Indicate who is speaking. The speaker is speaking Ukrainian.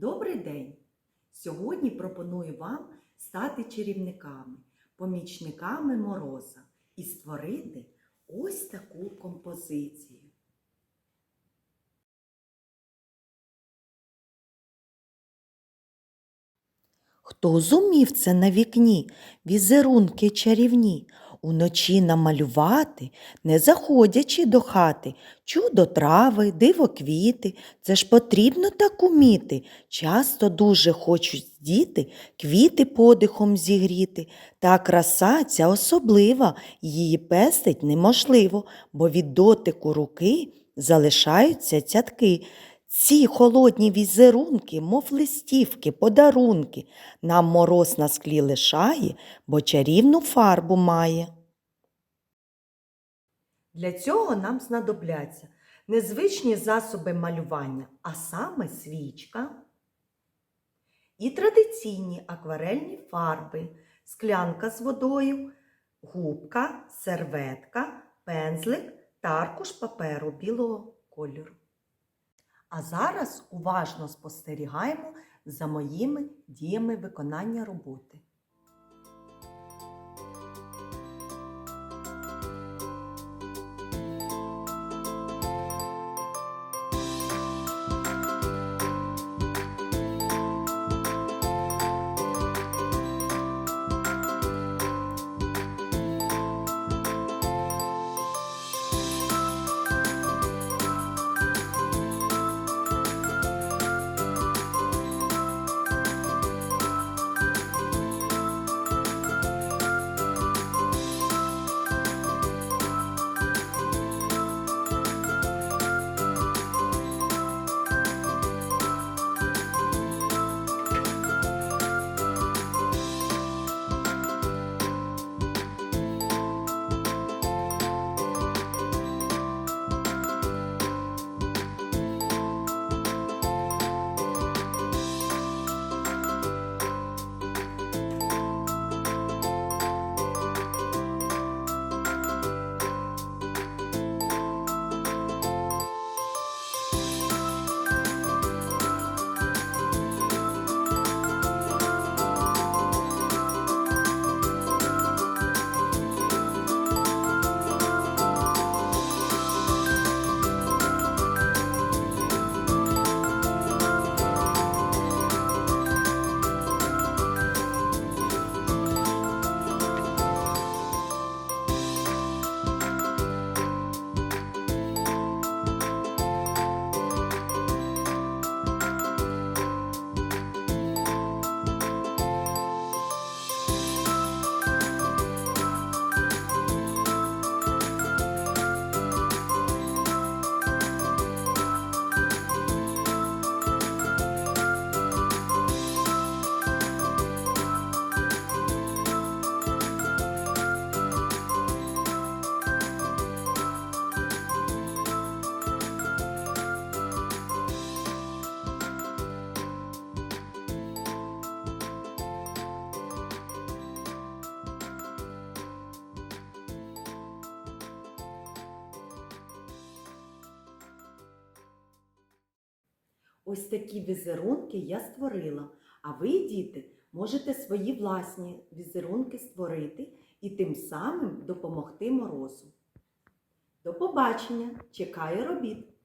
Speaker 1: Добрий день! Сьогодні пропоную вам стати чарівниками, помічниками мороза і створити ось таку композицію.
Speaker 2: Хто зумів це на вікні, візерунки чарівні, уночі намалювати, не заходячи до хати, чудо трави, диво квіти, це ж потрібно так уміти. Часто дуже хочуть діти квіти подихом зігріти. Та краса ця особлива, її пестить неможливо, бо від дотику руки залишаються цятки. Ці холодні візерунки, мов листівки, подарунки, нам мороз на склі лишає, бо чарівну фарбу має.
Speaker 1: Для цього нам знадобляться незвичні засоби малювання, а саме свічка і традиційні акварельні фарби, склянка з водою, губка, серветка, пензлик та аркуш паперу білого кольору. А зараз уважно спостерігаємо за моїми діями виконання роботи. Ось такі візерунки я створила. А ви, діти, можете свої власні візерунки створити і тим самим допомогти морозу. До побачення! Чекаю робіт!